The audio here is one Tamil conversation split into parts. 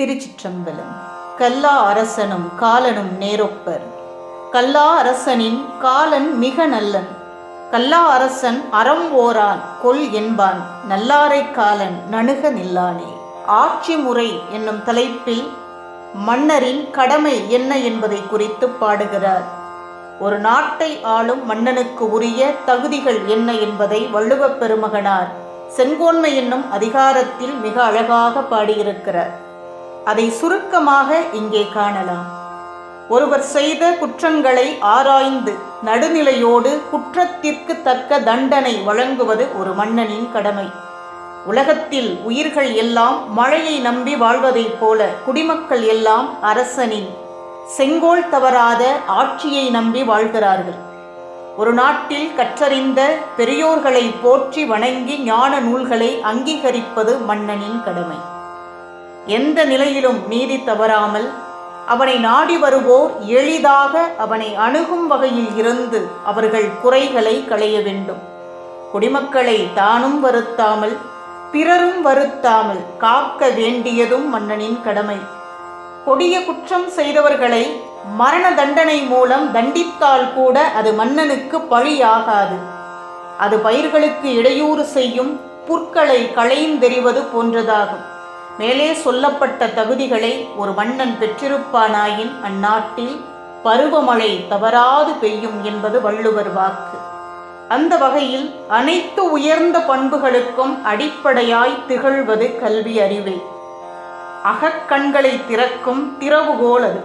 திருச்சிற்றம்பலம். கல்லா அரசனும் காலனும் நேரொப்பர். கல்லா அரசனின் காலன் மிக நல்லன். கல்லா அரசன் அறம் ஓரான் கொல் என்பான். நல்லாரை காலன் நணுக நில்லானே. ஆட்சி முறை என்னும் தலைப்பில் மன்னரின் கடமை என்ன என்பதை குறித்து பாடுகிறார். ஒரு நாட்டை ஆளும் மன்னனுக்கு உரிய தகுதிகள் என்ன என்பதை வள்ளுவப் பெருமகனார் செங்கோன்மை என்னும் அதிகாரத்தில் மிக அழகாக பாடியிருக்கிறார். அதை சுருக்கமாக இங்கே காணலாம். ஒருவர் செய்த குற்றங்களை ஆராய்ந்து நடுநிலையோடு குற்றத்திற்கு தக்க தண்டனை வழங்குவது ஒரு மன்னனின் கடமை. உலகத்தில் உயிர்கள் எல்லாம் மழையை நம்பி வாழ்வதைப் போல குடிமக்கள் எல்லாம் அரசனின் செங்கோல் தவறாத ஆட்சியை நம்பி வாழ்கிறார்கள். ஒரு நாட்டில் கற்றறிந்த பெரியோர்களை போற்றி வணங்கி ஞான நூல்களை அங்கீகரிப்பது மன்னனின் கடமை. எந்த நிலையிலும் நீதி தவறாமல் அவனை நாடி வருவோர் எளிதாக அவனை அணுகும் வகையில் இருந்து அவர்கள் குறைகளை களைய வேண்டும். குடிமக்களை தானும் வருத்தாமல் பிறரும் வருத்தாமல் காக்க வேண்டியதும் மன்னனின் கடமை. கொடிய குற்றம் செய்தவர்களை மரண தண்டனை மூலம் தண்டித்தால் கூட அது மன்னனுக்கு பழியாகாது. அது பயிர்களுக்கு இடையூறு செய்யும் புற்களை களைந்தெறிவது போன்றதாகும். மேலே சொல்லப்பட்ட தகுதிகளை ஒரு மன்னன் பெற்றிருப்பானாயின் அந்நாட்டில் பருவமழை தவறாது பெய்யும் என்பது வள்ளுவர் வாக்கு. அந்த வகையில் அனைத்து உயர்ந்த பண்புகளுக்கும் அடிப்படையாய் திகழ்வது கல்வி அறிவே. அகக்கண்களை திறக்கும் திறவுகோல் அது.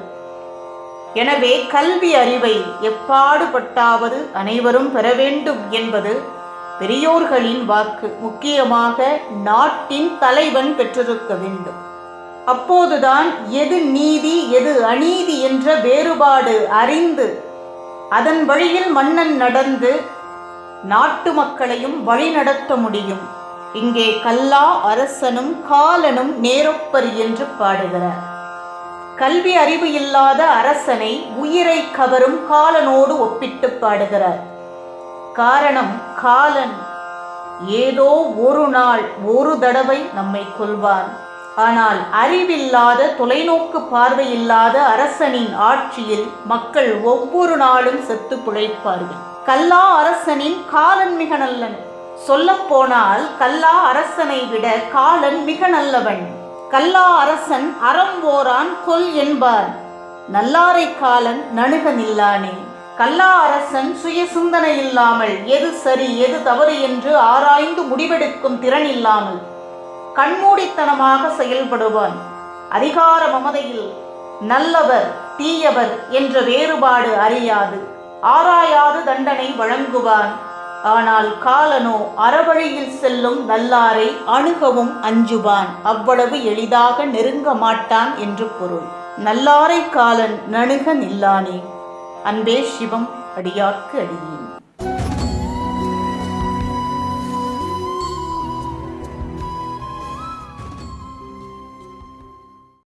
எனவே கல்வி அறிவை எப்பாடுபட்டாவது அனைவரும் பெற வேண்டும் என்பது பெரியோர்களின் வாக்கு முக்கியமாக நாட்டின் தலைவன் பெற்றிருக்க வேண்டும். அப்போதுதான் எது நீதி எது அநீதி என்ற வேறுபாடு அறிந்து அதன் வழியில் மன்னன் நடந்து நாட்டு மக்களையும் வழிநடத்த முடியும். இங்கே கல்லா அரசனும் காலனும் நேரொப்பர் என்று பாடுகிறார். கல்வி அறிவு இல்லாத அரசனை உயிரை கவரும் காலனோடு ஒப்பிட்டு பாடுகிறார். காரணம் காலன். ஏதோ ஒரு நாள் ஒரு தடவை நம்மை கொள்வான் ஆனால் அறிவில்லாத தொலைநோக்கு பார்வையில்லாத அரசனின் ஆட்சியில் மக்கள் ஒவ்வொரு நாளும் செத்து பிழைப்பார்கள். கல்லா அரசனின் காலன் மிக நல்லன். சொல்லப்போனால் கல்லா அரசனை விட காலன் மிக நல்லவன். கல்லா அரசன் அறம் ஓரான் கொல் என்பார் நல்லாரை காலன் நணுக நில்லானே. கல்லா அரசன் சுய சிந்தனை இல்லாமல் எது சரி எது தவறு என்று ஆராய்ந்து முடிவெடுக்கும் திறன் இல்லாமல் கண்மூடித்தனமாக செயல்படுவான். அதிகார மமதையில் நல்லவர் தீயவர் என்ற வேறுபாடு அறியாது. ஆராயாது தண்டனை வழங்குவான். ஆனால் காலனோ அறவழியில் செல்லும் நல்லாரை அணுகவும் அஞ்சுவான். அவ்வளவு எளிதாக நெருங்க மாட்டான் என்று பொருள். நல்லாரை காலன் நணுக நில்லானே. அன்பே சிவம் அடியார்க்கு அடியேன்